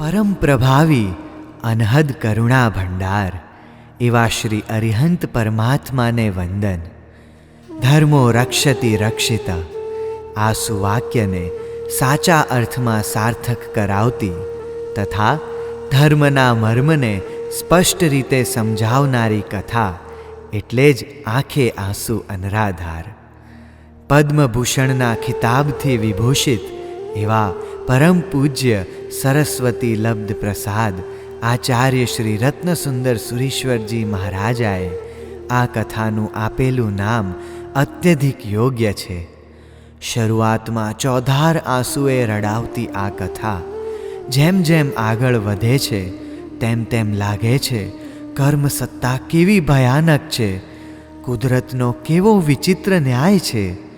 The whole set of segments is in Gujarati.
પરમ પ્રભાવી, અનહદ કરુણા ભંડાર, એવા શ્રી અરિહંત પરમાત્માને વંદન. ધર્મો રક્ષતી રક્ષિતા આ સુવાક્યને સાચા અર્થમાં સાર્થક કરાવતી તથા ધર્મના મર્મને સ્પષ્ટ રીતે સમજાવનારી કથા એટલે જ આંખે આંસુ અનરાધાર. પદ્મભૂષણના ખિતાબથી વિભૂષિત એવા પરમ પૂજ્ય સરસ્વતી લબ્ધ પ્રસાદ આચાર્ય શ્રી રત્નસુંદર સુરીશ્વરજી મહારાજાએ આ કથાનું આપેલું નામ અત્યધિક યોગ્ય છે. શરૂઆતમાં ચોધાર આંસુએ રડાવતી આ કથા જેમ જેમ આગળ વધે છે, તેમ તેમ લાગે છે, કર્મ સત્તા કેવી ભયાનક છે, કુદરતનો કેવો વિચિત્ર ન્યાય છે.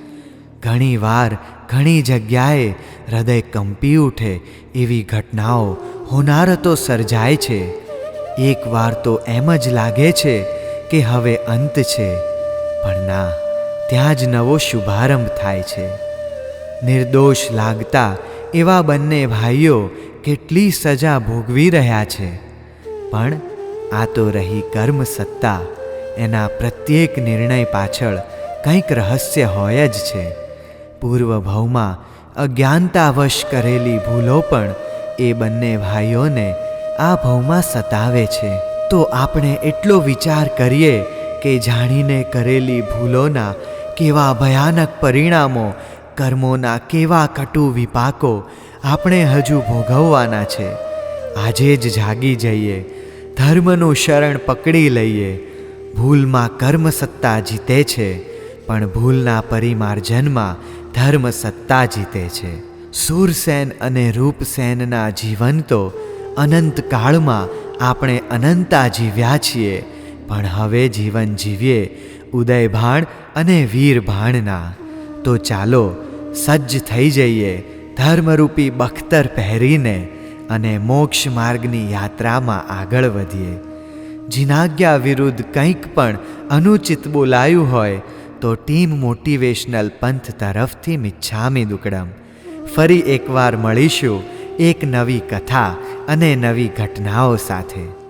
ઘણીવાર ઘણી જગ્યાએ હૃદય કંપી ઉઠે એવી ઘટનાઓ હોનારતો સર્જાય છે. એકવાર તો એમ જ લાગે છે કે હવે અંત છે, પણ ના, ત્યાં જ નવો શુભારંભ થાય છે. નિર્દોષ લાગતા એવા બંને ભાઈઓ કેટલી સજા ભોગવી રહ્યા છે, પણ આ તો રહી કર્મ સત્તા, એના પ્રત્યેક નિર્ણય પાછળ કંઈક રહસ્ય હોય જ છે. પૂર્વ ભવમાં અજ્ઞાનતાવશ કરેલી ભૂલો પણ એ બંને ભાઈઓને આ ભવમાં સતાવે છે. તો આપણે એટલો વિચાર કરીએ કે જાણીને કરેલી ભૂલોના કેવા ભયાનક પરિણામો, કર્મોના કેવા કટુ વિપાકો આપણે હજુ ભોગવવાના છે. આજે જ જાગી જઈએ, ધર્મનું શરણ પકડી લઈએ. ભૂલમાં કર્મ સત્તા જીતે છે, પણ ભૂલના પરિમાર્જનમાં ધર્મ સત્તા જીતે છે. સૂરસેન અને રૂપસેનના જીવન તો અનંત કાળમાં આપણે અનંતા જીવ્યા છીએ. પણ હવે જીવન જીવીએ ઉદયભાણ અને વીરભાણના. તો ચાલો, સજ્જ થઈ જઈએ, ધર્મરૂપી બખ્તર પહેરીને અને મોક્ષ માર્ગની યાત્રામાં આગળ વધીએ. જીનાજ્ઞા વિરુદ્ધ કંઈક પણ અનુચિત બોલાયું હોય તો ટીમ મોટિવેશનલ પંથ તરફથી મિચ્છામી દુકડમ. ફરી એકવાર મળીશું એક નવી કથા અને નવી ઘટનાઓ સાથે.